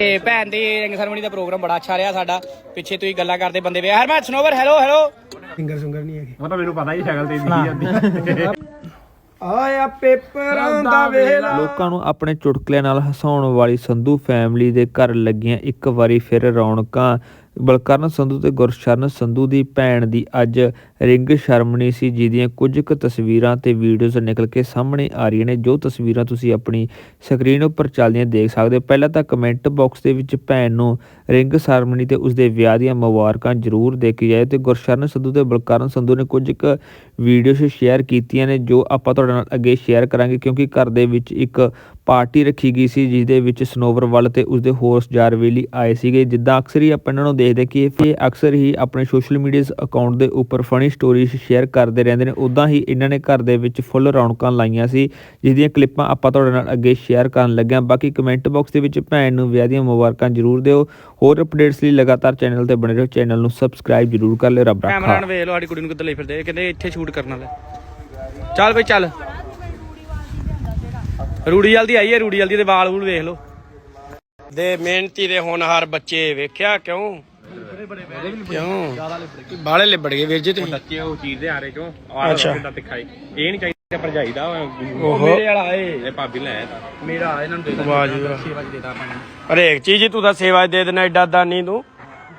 ਤੇ ਭੈਣ ਦੀ ਰਿੰਗ ਸਰਮਣੀ ਦਾ ਪ੍ਰੋਗਰਾਮ ਬੜਾ ਅੱਛਾ ਰਿਹਾ ਸਾਡਾ। ਪਿੱਛੇ ਤੁਸੀਂ ਗੱਲਾਂ ਕਰਦੇ ਬੰਦੇ ਵੇ। Harman Sanowar hello hello finger ਸੁੰਗਰ ਨਹੀਂ ਹੈਗੇ। ਤਾਂ ਮੈਨੂੰ ਪਤਾ ਹੀ ਸ਼ਕਲ ਤੇ ਦਿਖੀ ਜਾਂਦੀ ਆਇਆ ਪੇਪਰਾਂ ਦਾ ਵੇਲਾ। ਲੋਕਾਂ ਨੂੰ ਆਪਣੇ ਚੁਟਕਲਿਆਂ ਨਾਲ ਹਸਾਉਣ ਵਾਲੀ ਸੰਧੂ ਫੈਮਿਲੀ ਦੇ ਘਰ ਲੱਗੀਆਂ ਇੱਕ ਵਾਰੀ ਫਿਰ ਰੌਣਕਾਂ। ਬਲਕਰਨ ਸੰਧੂ ਤੇ ਗੁਰਸ਼ਰਨ ਸੰਧੂ ਦੀ ਭੈਣ ਦੀ ਅੱਜ ਰਿੰਗ ਸ਼ਰਮਣੀ ਸੀ, ਜਿਹਦੀਆਂ ਕੁਝ ਕੁ ਤਸਵੀਰਾਂ ਤੇ ਵੀਡੀਓਜ਼ ਨਿਕਲ ਕੇ ਸਾਹਮਣੇ ਆ ਰਹੀਆਂ ਨੇ। ਜੋ ਤਸਵੀਰਾਂ ਤੁਸੀਂ ਆਪਣੀ ਸਕਰੀਨ ਉੱਪਰ ਚੱਲਦੀਆਂ ਦੇਖ ਸਕਦੇ ਹੋ। ਪਹਿਲਾਂ ਤਾਂ ਕਮੈਂਟ ਬਾਕਸ ਦੇ ਵਿੱਚ ਭੈਣ ਨੂੰ ਰਿੰਗ ਸ਼ਰਮਣੀ ਤੇ ਉਸਦੇ ਵਿਆਹ ਦੀਆਂ ਮੁਬਾਰਕਾਂ ਜ਼ਰੂਰ ਦੇਖੀ ਜਾਏ ਤੇ ਗੁਰਸ਼ਰਨ ਸੰਧੂ ਤੇ ਬਲਕਰਨ ਸੰਧੂ ਨੇ ਕੁਝ ਕੁ ਵੀਡੀਓਜ਼ ਸ਼ੇਅਰ ਕੀਤੀਆਂ ਨੇ, ਜੋ ਆਪਾਂ ਤੁਹਾਡੇ ਨਾਲ ਅੱਗੇ ਸ਼ੇਅਰ ਕਰਾਂਗੇ, ਕਿਉਂਕਿ ਘਰ ਦੇ ਵਿੱਚ ਇੱਕ ਪਾਰਟੀ ਰੱਖੀ ਗਈ ਸੀ ਜਿਸ ਦੇ ਵਿੱਚ ਸਨੋਵਰ ਵੱਲ ਤੇ ਉਸਦੇ ਹੋਸਟ ਜਾਰਵੇਲੀ ਆਏ ਸੀਗੇ ਜਿੱਦਾਂ ਅਕਸਰ ਹੀ ਆਪਾਂ ਇਹਨਾਂ ਨੂੰ ਦੇਖਦੇ ਕਿ ਇਹ ਅਕਸਰ ਹੀ ਆਪਣੇ ਸੋਸ਼ਲ ਮੀਡੀਆ ਅਕਾਊਂਟ ਦੇ ਉੱਪਰ ਫਨੀ ਸਟੋਰੀਜ਼ ਸ਼ੇਅਰ ਕਰਦੇ ਰਹਿੰਦੇ ਨੇ ਉਦਾਂ ਹੀ ਇਹਨਾਂ ਨੇ ਘਰ ਦੇ ਵਿੱਚ ਫੁੱਲ ਰੌਣਕਾਂ ਲਾਈਆਂ ਸੀ ਜਿਸ ਦੀਆਂ ਕਲਿੱਪਾਂ ਆਪਾਂ ਤੁਹਾਡੇ ਨਾਲ ਅੱਗੇ ਸ਼ੇਅਰ ਕਰਨ ਲੱਗਿਆ। ਬਾਕੀ ਕਮੈਂਟ ਬਾਕਸ ਦੇ ਵਿੱਚ ਭੈਣ ਨੂੰ ਵਿਆਹ ਦੀਆਂ ਮੁਬਾਰਕਾਂ ਜ਼ਰੂਰ ਦਿਓ। ਹੋਰ ਅਪਡੇਟਸ ਲਈ ਲਗਾਤਾਰ ਚੈਨਲ ਤੇ ਬਣੇ ਰਹੋ ਚੈਨਲ ਨੂੰ ਸਬਸਕ੍ਰਾਈਬ ਜ਼ਰੂਰ ਕਰ ਲਿਓ ਰੱਬ ਰੱਖਾ ਕੈਮਰਾਮੈਨ ਵੇਖ ਲਓ ਸਾਡੀ ਕੁੜੀ ਨੂੰ ਕਿੱਧਰ ਲਈ ਫਿਰਦੇ ਕਹਿੰਦੇ ਇੱਥੇ ਸ਼ੂਟ ਕਰਨ ਵਾਲੇ। ਚੱਲ ਬਈ ਚੱਲ। ਰੂੜੀ ਜਲਦੀ ਆਈ ਹੈ ਰੂੜੀ ਜਲਦੀ ਦੇ ਵਾਲ ਵੂਲ ਵੇਖ ਲਓ। ਦੇ ਮਿਹਨਤੀ ਦੇ ਹੋਣਹਾਰ ਬੱਚੇ ਵੇਖਿਆ ਕਿਉਂ? ਕਿਉਂ? ਬਾਲੇ ਲਿਬੜ ਗਏ ਵੀਰ ਜੀ ਤੁਸੀਂ। ਬੱਚੇ ਉਹ ਚੀਜ਼ ਦੇ ਆਰੇ ਚੋਂ ਆਹ ਅੱਛਾ। ਦਿਖਾਈ। ਇਹ ਨਹੀਂ ਚਾਹੀਦਾ ਭਰਜਾਈ ਦਾ ਉਹ ਮੇਰੇ ਵਾਲਾ ਏ ਇਹ ਭਾਬੀ ਲੈ ਆਇਆ ਮੇਰਾ ਇਹਨਾਂ ਨੂੰ ਦੇ ਵਾਹ ਜੀ ਵਾਹ। ਸੇਵਾ ਦੇ ਦਾਂ ਹਰੇਕ ਚੀਜ਼ ਹੀ ਤੂੰ ਤਾਂ ਸੇਵਾ ਦੇ ਦੇਣਾ ਐਡਾ ਦਾਨੀ ਤੂੰ।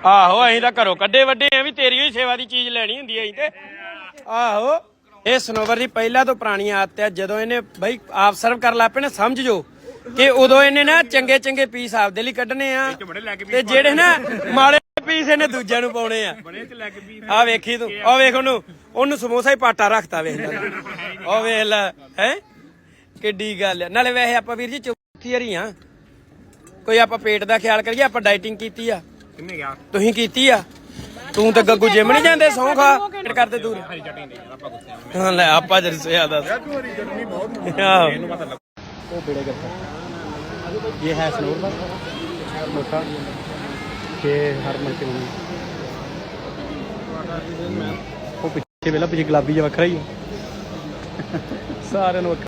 ਆਹੋ ਅਸੀਂ ਤਾਂ ਘਰੋਂ ਕੱਢੇ ਵੱਡੇ ਆ ਵੀ ਤੇਰੀ ਹੀ ਸੇਵਾ ਦੀ ਚੀਜ਼ ਲੈਣੀ ਹੁੰਦੀ ਐ ਅਸੀਂ ਤੇ। ਆਹੋ। ਇਹ ਸਨੋਵਰ ਦੀ ਪਹਿਲਾਂ ਤੋਂ ਪੁਰਾਣੀ ਆਦਤ ਹੈ। ਜਦੋਂ ਇਹਨੇ ਬਈ ਆਪ ਸਰਵ ਕਰ ਲਾਪੇ ਨਾ ਸਮਝ ਜੋ ਕਿ ਉਦੋਂ ਇਹਨੇ ਨਾ ਚੰਗੇ ਚੰਗੇ ਪੀਸ ਆਪਦੇ ਲਈ ਕੱਢਣੇ ਆ ਤੇ ਜਿਹੜੇ ਨਾ ਮਾੜੇ ਪੀਸ ਇਹਨੇ ਦੂਜਿਆਂ ਨੂੰ ਪਾਉਣੇ ਆ। ਆ ਵੇਖੀ ਤੂੰ ਆ ਵੇਖ ਉਹਨੂੰ ਉਹਨੂੰ ਸਮੋਸਾ ਹੀ ਪਾਟਾ ਰੱਖਤਾ ਵੇਖ ਲੈ। ਉਹ ਵੇਖ ਲੈ ਹੈ? ਕਿੱਡੀ ਗੱਲ ਆ। ਨਾਲੇ ਵੈਸੇ ਆਪਾਂ ਵੀਰ ਜੀ ਚੌਥੀ ਵਾਰੀ ਆ। ਕੋਈ ਆਪਾਂ ਪੇਟ ਦਾ ਖਿਆਲ ਕਰੀਏ ਆਪਾਂ ਡਾਈਟਿੰਗ ਕੀਤੀ ਆ। ਕਿੰਨੇ ਗਿਆ? ਤੁਸੀਂ ਕੀਤੀ ਆ? ਤੂੰ ਤਾਂ ਗੱਗੂ ਜਿਮ ਨਹੀਂ ਜਾਂਦੇ ਸੌਂ ਖਾ ਪੇਟ ਕਰਦੇ ਦੂਰ। ਹਾਂ ਲੈ ਆਪਾਂ ਜਦ ਸਿਆ ਦੱਸ ਆਹੋ ਇਹ ਹੈ ਸਨੋਰ ਦਾ। ਮੋਟਾ। ਕਿ ਹਰਮਨ ਕੇ ਮੰਮੀ ਉਹ ਪਿੱਛੇ ਵੇਲਾ ਪਿੱਛੇ ਗੁਲਾਬੀ ਜਿਹਾ ਵੱਖਰਾ ਹੀ ਆ ਸਾਰਿਆਂ ਨੂੰ ਵੱਖਰਾ।